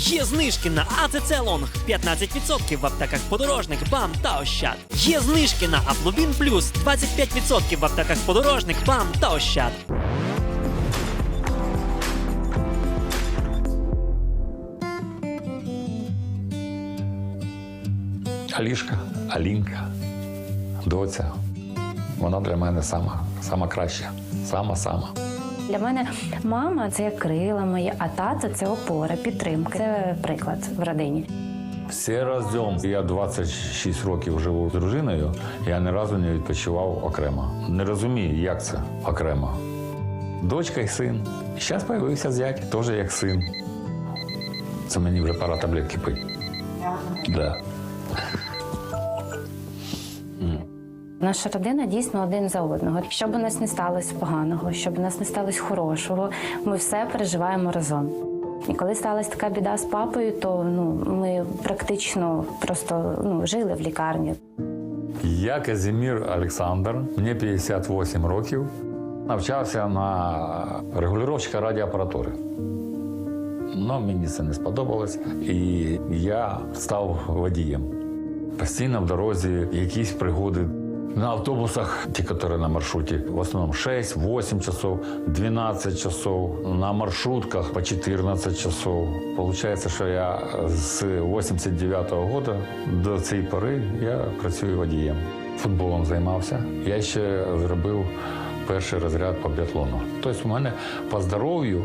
Є знижки на АЦЦ Лонг 15% в аптеках подорожник, БАМ та Ощад. Є знижки на Аплубін Плюс 25% в аптеках подорожник, БАМ та Ощад. Алішка, Алінка, доця. Вона для мене сама, сама краща, сама-сама. Для мене мама це як крила мої, а тато це опора, підтримка. Це приклад в родині. Всі разом. Я 26 років живу з дружиною, я ні разу не відпочивав окремо. Не розумію, як це окремо. Дочка і син. Зараз з'явився зять, теж як син. Це мені вже пора таблетки пити. Да. Наша родина дійсно один за одного. Щоб у нас не сталося поганого, щоб у нас не сталося хорошого, ми все переживаємо разом. І коли сталася така біда з папою, то ну ми практично просто ну жили в лікарні. Я Казімір Олександр, мені 58 років. Навчався на регулювачка радіоапаратури. Ну, мені це не сподобалось, і я став водієм. Постійно в дорозі якісь пригоди. На автобусах, ті, які на маршруті, в основному 6, 8 часов, 12 часов. На маршрутках по 14 часов. Получається, що я з 89-го року до цієї пори я працюю водієм. Футболом займався. Я ще зробив перший розряд по біатлону. Тобто, у мене по здоров'ю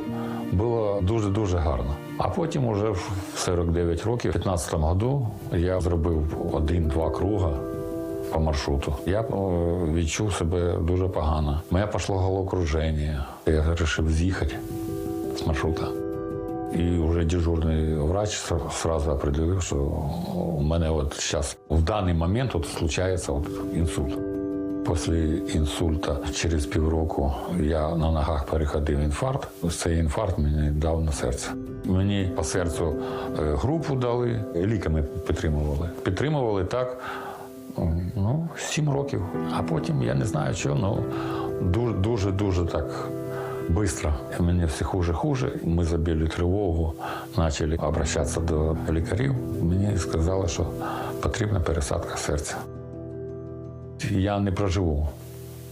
було дуже-дуже гарно. А потім, уже в 49 років, в 15 году, я зробив один-два круга по маршруту. Я е, відчув себе дуже погано. Мене пішло головокруження. Я вирішив з'їхати з маршрута. І вже дежурний врач одразу определив, що у мене от зараз в даний момент от случається от інсульт. Після інсульта через півроку я на ногах переходив інфаркт. Цей інфаркт мені дав на серце. Мені по серцю е, групу дали, ліками підтримували. Підтримували так ну, сім років. А потім я не знаю, що, ну дуже дуже дуже так швидко. Мені все хуже, хуже. Ми забили тривогу, почали обращатися до лікарів. Мені сказали, що потрібна пересадка серця. Я не проживу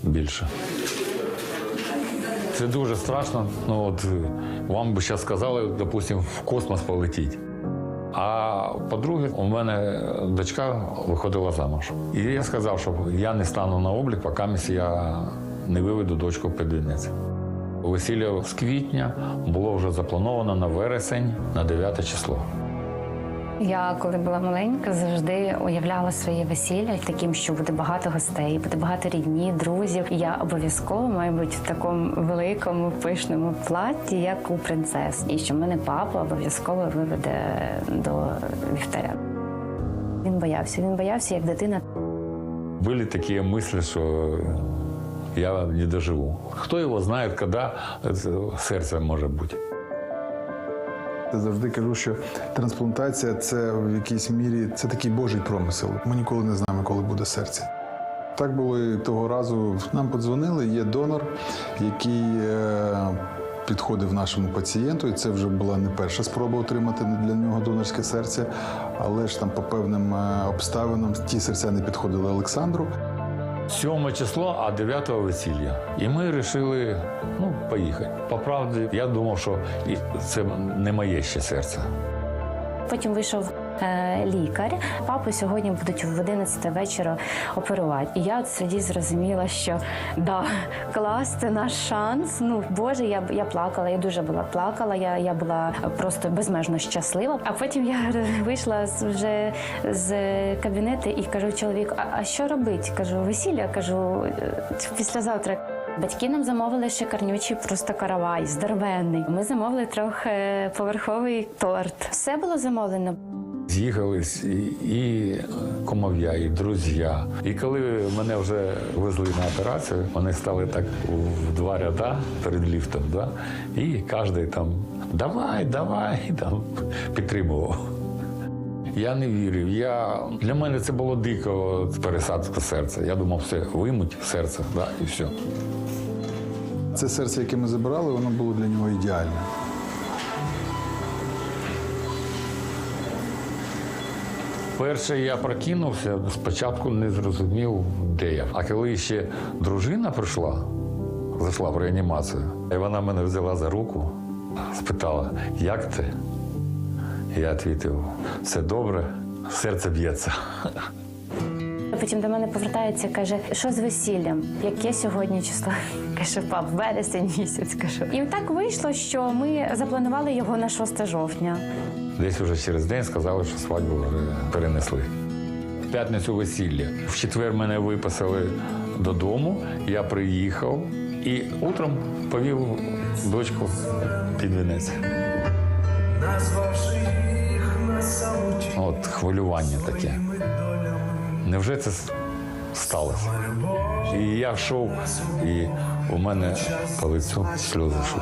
більше. Це дуже страшно. Ну от вам би зараз сказали, допустимо, в космос полетіть. А по-друге, у мене дочка виходила замуж. І я сказав, що я не стану на облік, поки я не виведу дочку в підвінець. Весілля з квітня було вже заплановано на вересень на 9 число. Я коли була маленька, завжди уявляла своє весілля таким, що буде багато гостей, буде багато рідні, друзів. І я обов'язково маю бути в такому великому пишному платі, як у принцес. І що мене папа обов'язково виведе до вівтаря. Він боявся. Він боявся як дитина. Були такі мислі, що я не доживу. Хто його знає, коли серце може бути. Я завжди кажу, що трансплантація це в якійсь мірі це такий божий промисел. Ми ніколи не знаємо, коли буде серце. Так було і того разу. Нам подзвонили, є донор, який е, підходив нашому пацієнту, і це вже була не перша спроба отримати для нього донорське серце, але ж там по певним е, обставинам ті серця не підходили Олександру. 7 число, а 9 весілля. І ми вирішили ну, поїхати. По правді, я думав, що це не моє ще серце. Потім вийшов е, лікар. Папу сьогодні будуть в 11 вечора оперувати. І я тоді зрозуміла, що да, клас, це наш шанс. Ну Боже, я я плакала, я дуже була плакала. Я я була просто безмежно щаслива. А потім я вийшла вже з кабінету і кажу чоловік: а, а що робити? Кажу, весілля, кажу, «Е, післязавтра. Батьки нам замовили шикарнючий просто каравай, здоровенний. Ми замовили трьохповерховий торт. Все було замовлено. З'їхались і, комов'я, і друзі. І коли мене вже везли на операцію, вони стали так в два ряда перед ліфтом, да? і кожен там давай, давай, там підтримував. Я не вірив. Я... Для мене це було дико пересадка серця. Я думав, все, виймуть серце, да, і все. Це серце, яке ми забирали, воно було для нього ідеальне. Перше я прокинувся, спочатку не зрозумів, де я. А коли ще дружина прийшла, зайшла в реанімацію, і вона мене взяла за руку, спитала, як ти? Я відповів, все добре, серце б'ється. Потім до мене повертається, каже, що з весіллям? Яке сьогодні число? Каже, пап, вересень місяць. Кажу. І так вийшло, що ми запланували його на 6 жовтня. Десь вже через день сказали, що свадьбу вже перенесли. В п'ятницю весілля. В четвер мене виписали додому, я приїхав і утром повів дочку під вінець. От хвилювання таке. Невже це сталося? І я йшов, і у мене по лицю сльози йшли.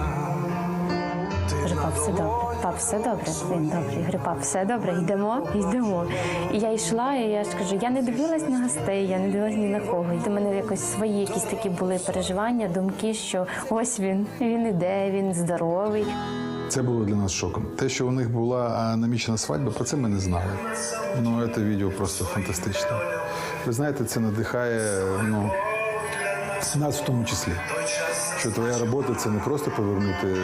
Кажу, все добре. Пап, все добре. Він добре. Пап, все добре, йдемо, йдемо. І я йшла, і я ж кажу, я не дивилась на гостей, я не дивилась ні на кого. І до мене якось свої якісь такі були переживання, думки, що ось він, він іде, він здоровий. Це було для нас шоком. Те, що у них була намічена свадьба, про це ми не знали. Ну, це відео просто фантастичне. Ви знаєте, це надихає ну, нас в тому числі. Що твоя робота це не просто повернути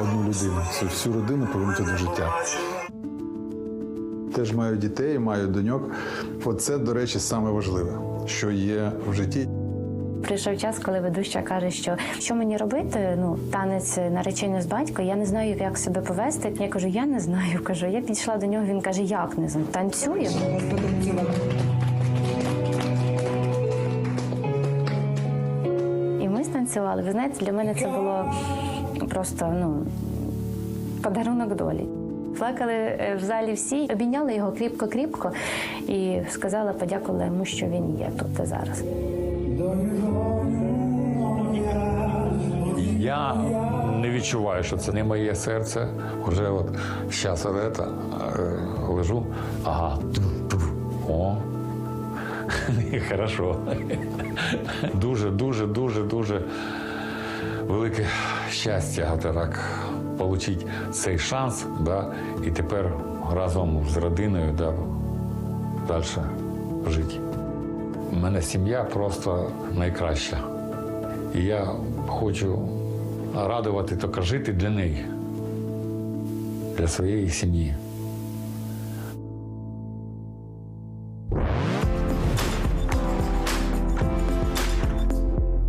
одну людину, це всю родину повернути до життя. Теж маю дітей, маю доньок. Оце, до речі, саме важливе, що є в житті. Прийшов час, коли ведуща каже, що що мені робити? Ну, танець наречення з батька, я не знаю, як себе повести. Я кажу, я не знаю. Кажу, я підійшла до нього. Він каже, як не знаю, танцюємо. І ми станцювали. Ви знаєте, для мене це було просто ну подарунок долі. Плакали е, в залі всі, обійняли його кріпко-кріпко і сказала, подякувала йому, що він є тут і зараз. Я не відчуваю, що це не моє серце. Вже от зараз это, е, лежу. Ага. О. Хорошо. Дуже, дуже, дуже, дуже велике щастя так, отримати цей шанс, да, і тепер разом з родиною да, далі жити. У мене сім'я просто найкраща. І я хочу радувати, тільки жити для неї, для своєї сім'ї.